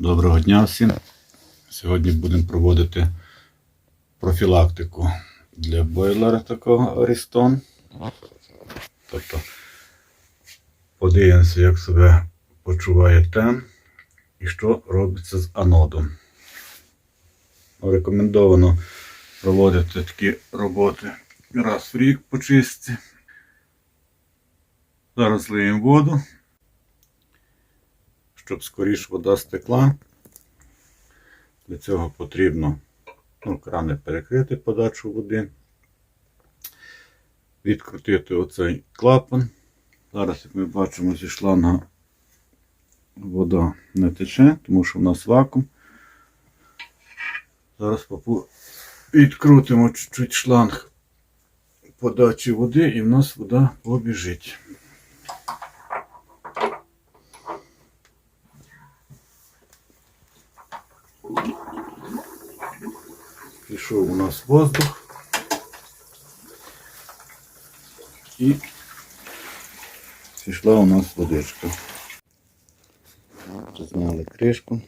Доброго дня всім. Сьогодні будемо проводити профілактику для бойлера такого Ariston. Тобто подивимося, як себе почуває тен і що робиться з анодом. Рекомендовано проводити такі роботи раз в рік по чистці. Зараз лиємо воду щоб скоріш вода стекла. Для цього потрібно ну, крани перекрити подачу води, відкрутити оцей клапан. Зараз, як ми бачимо, зі шланга вода не тече, тому що в нас вакуум. Зараз відкрутимо чуть-чуть шланг подачі води і в нас вода побіжить. Пішов у нас воздух. І пішла у нас водичка. Зняли кришку.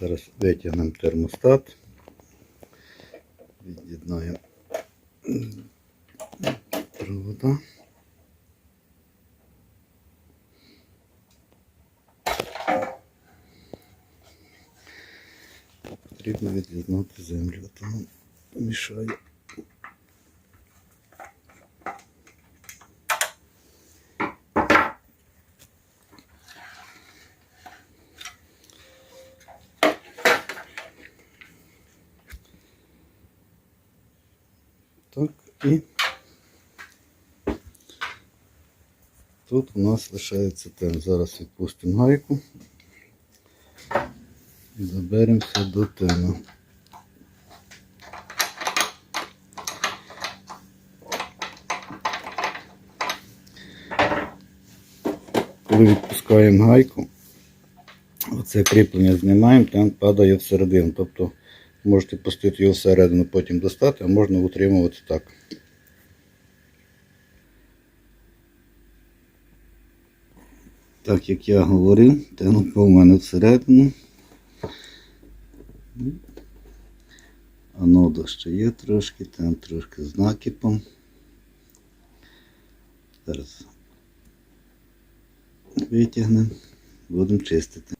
Зараз витягнемо термостат. Від'єднаємо провода. Потрібно від'єднати землю, тому мішає. Так, і тут у нас лишається тен. Зараз відпустимо гайку і заберемося до тена. Коли відпускаємо гайку, оце кріплення знімаємо, тен падає всередину. Тобто можете пустити його всередину, потім достати, а можна утримувати так. Так як я говорив, тен у мене всередину. Анода ще є трошки, там трошки з накипом. Зараз витягнемо, будемо чистити.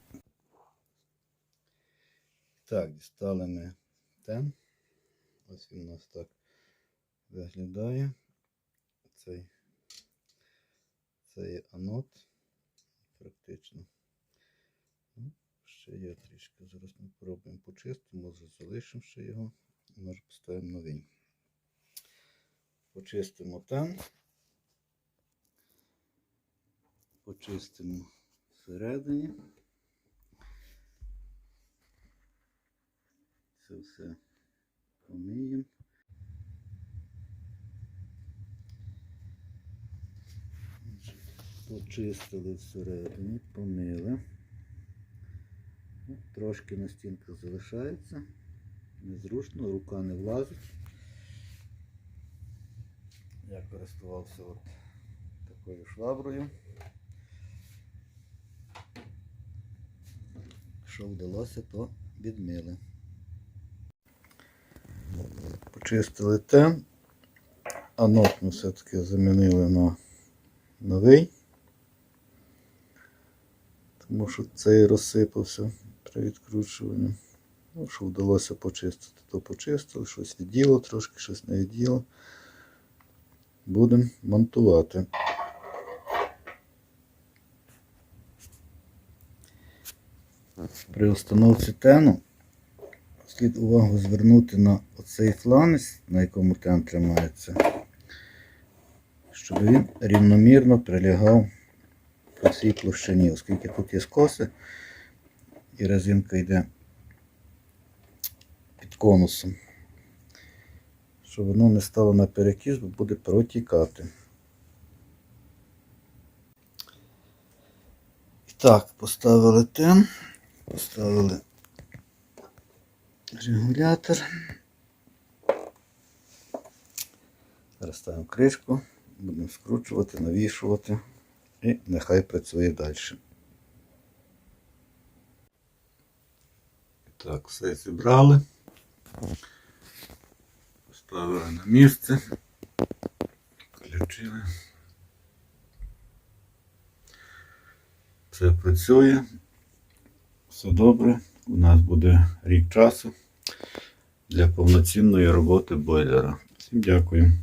Так, дістали ми тен. Ось він у нас так виглядає. Цей, цей анод практично. Ще є трішки. Зараз ми пробуємо почистити, може залишимо ще його, може поставимо новий. Почистимо тен. Почистимо всередині. Це все поміємо. Почистили всередині, помили. Трошки на стінках залишається. Незручно, рука не влазить. Я користувався от такою шваброю. Що вдалося, то відмили. Почистили тем. Анот ми все-таки замінили на новий. Тому що цей розсипався при відкручуванні. Ну, що вдалося почистити, то почистили, щось відділо, трошки щось не відділо. Будемо монтувати. При установці тену слід увагу звернути на оцей фланець, на якому тен тримається, щоб він рівномірно прилягав по всій площині, оскільки тут є скоси і резинка йде під конусом. Щоб воно не стало на перекіс, бо буде протікати. І так, поставили тен, поставили регулятор. Зараз ставимо кришку, будемо скручувати, навішувати і нехай працює далі. Так, все зібрали. Поставили на місце. Включили. Все працює. Все добре. У нас буде рік часу для повноцінної роботи бойлера. Всім дякую.